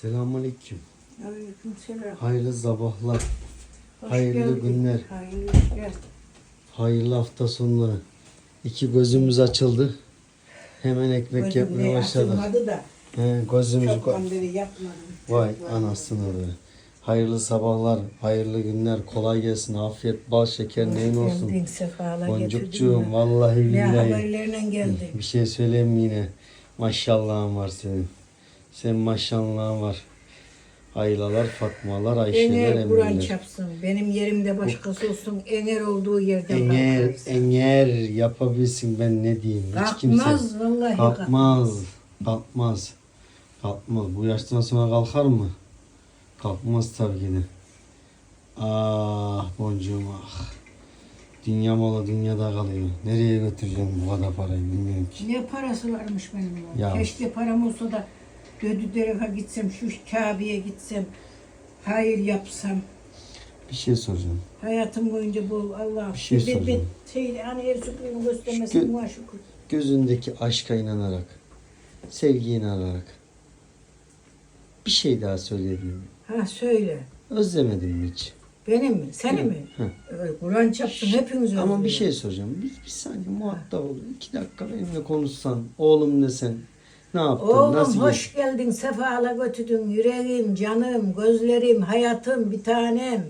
Selamünaleyküm. Aleykümselam. Hayırlı sabahlar, Hoş Hayırlı geldin. günler. Hayırlı işler. hayırlı hafta sonları. İki gözümüz açıldı. Hemen ekmek Gözüm yapmaya ne başladık. da. He, gözümüzü. Çoktan beri yapmadım. Vay var. anasını be. Hayırlı sabahlar, hayırlı günler, kolay gelsin, afiyet, bal, şeker, neyin olsun. Boncukcuğum, vallahi Ne billahi. haberlerle geldin. Bir şey söyleyeyim mi yine? Maşallahın var senin. Senin maşallahın var. Aylalar, Fatmalar, Ayşeler, Ener Emirler. çapsın. Benim yerimde başkası olsun. Ener olduğu yerden Eğer, kalkarız. eğer yapabilsin ben ne diyeyim? Hiç kimse Kalkmaz vallahi kalkmaz. kalkmaz. Kalkmaz. Kalkmaz. Bu yaştan sonra kalkar mı? Kalkmaz tabii ki de. Ah boncuğum ah. Dünya mola dünyada kalıyor. Nereye götüreceğim bu kadar parayı bilmiyorum ki. Ne parası varmış benim ya. Ya. Keşke param olsa da Dödüdere'ye gitsem, şu Kabe'ye gitsem, hayır yapsam. Bir şey soracağım. Hayatım boyunca bol Allah. Bir şey soracağım. şey, hani her şükrünü Gö- göstermesin var şükür. Gözündeki aşka inanarak, sevgiye inanarak bir şey daha söyleyebilir miyim? Ha söyle. Özlemedin mi hiç? Benim mi? Seni mi? Evet, Kur'an çapsın hepiniz Ama bir şey soracağım. Bir, bir saniye muhatap ol. İki dakika benimle konuşsan. Oğlum desen. Ne yaptın? Oğlum nasıl hoş geldin, sefala götürdün. Yüreğim, canım, gözlerim, hayatım, bir tanem.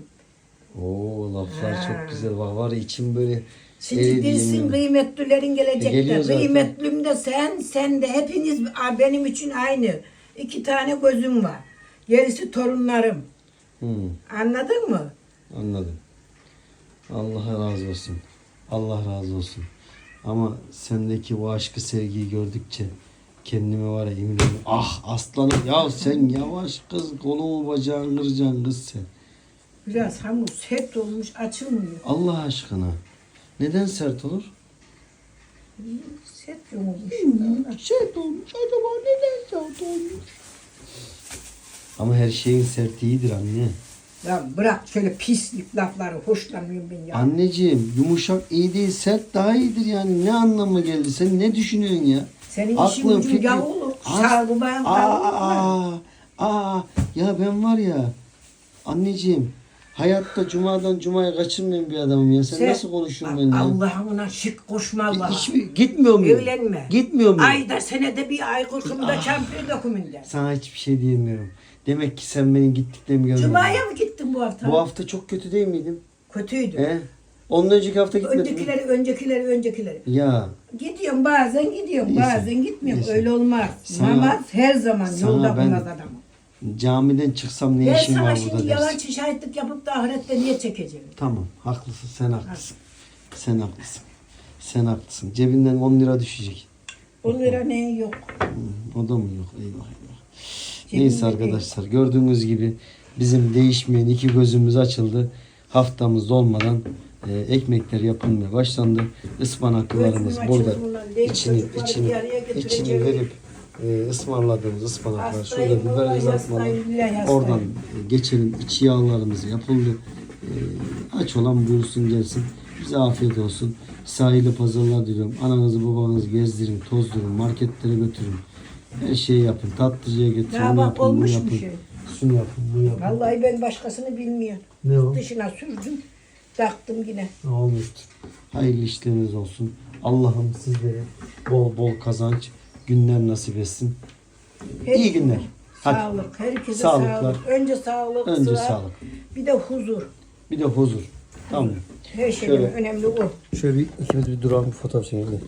Oo laflar Ha. çok güzel. Bak var içim böyle Şimdi bilsin kıymetlilerin E, gelecekler. geliyor zaten. Kıymetlüm de sen, sen de hepiniz benim için aynı. İki tane gözüm var. Gerisi torunlarım. Hı, Anladın mı? anladım. Allah razı olsun. Allah razı olsun. Ama sendeki bu aşkı sevgiyi gördükçe kendime var ya imreniyorum. Ah aslanım ya sen yavaş kız kolumu bacağını kıracaksın kız sen. Biraz hamur sert olmuş, açılmıyor. Allah aşkına. Neden sert olur? Sert olmuş. Sert olmuş. Acaba neden sert olmuş? Ama her şeyin sertliğidir anne. Ya bırak şöyle pislik lafları hoşlanmıyorum ben ya. Anneciğim yumuşak iyi değil sert daha iyidir yani. Ne anlamı geldi? Sen ne düşünüyorsun ya? Senin işin Aklın, gücün fikrin- yavulu. Az- Sağlı bayan Aa, aa, aa, ya ben var ya anneciğim hayatta cumadan cumaya kaçırmayan bir adamım ya. Sen, nasıl konuşuyorsun benimle? Allah'ına şık koşma Allah'a. Hiç, gitmiyor muyum? Evlenme. Gitmiyor muyum? Ayda senede bir ay koşumda şampiyon dokumunda. Sana hiçbir şey diyemiyorum. Demek ki sen benim gittiklerimi görmedin. Cuma'ya mı gittin bu hafta? Bu hafta çok kötü değil miydim? Kötüydü. He? Ondan önceki hafta gitmedin mi? Öncekileri, öncekileri, öncekileri. Ya Gidiyorum bazen gidiyorum, Neyse, bazen gitmiyorum. neyse. Öyle olmaz. Sana- Namaz her zaman sana yolda ben- bulmaz adamı. camiden çıksam ne Ben işim sana var şimdi burada yalan dersin. şahitlik yapıp da ahirette niye çekeceğim? Tamam haklısın sen haklısın. Sen haklısın. Sen haklısın. Cebinden 10 lira düşecek. 10 lira ne yok. Hmm, O da mı yok? Eyvah eyvah. Cebimde Neyse değil. arkadaşlar gördüğünüz gibi bizim değişmeyen iki gözümüz açıldı. Haftamız dolmadan e, ekmekler yapılmaya başlandı. Ispanaklarımız burada içini içini içini verip e, ısmarladığımız ıspanaklar şurada biber kızartmalar oradan e, geçelim iç yağlarımız yapıldı. E, aç olan buyursun gelsin. Bize afiyet olsun. Sahile pazarlar diliyorum. Ananızı babanızı gezdirin, tozdurun, marketlere götürün. Her şeyi yapın. Tatlıcıya getirin. Ya bak, yapın, bunu olmuş bir yapın. şey. Şunu yapın, bunu yapın. Vallahi ben başkasını bilmiyorum. Ne o? Dışına sürdüm, taktım yine. Olmuştur. Hayırlı işleriniz olsun. Allah'ım sizlere bol bol kazanç, günler nasip etsin. İyi günler. Hadi. Sağlık, herkese Sağlıklar. sağlık. Önce sağlık, Önce sıra, sağlık. bir de huzur. Bir de huzur. Tamam. Her şeyden Şöyle. önemli o. Şöyle bir ikimiz bir duralım bir fotoğraf çekelim.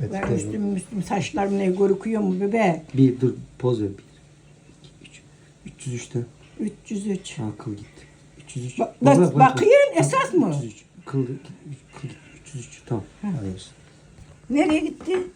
Evet, Ben tabii. üstüm üstüm saçlarım ne görüküyor mu bebe? Bir dur poz ver. Bir, iki, üç. 303'te. 303. Ha kıl gitti. 303. Bak, Bak, bak, bakıyorsun esas mı? 303. Kıl, kıl gitti. 303. Tamam. Nereye gitti?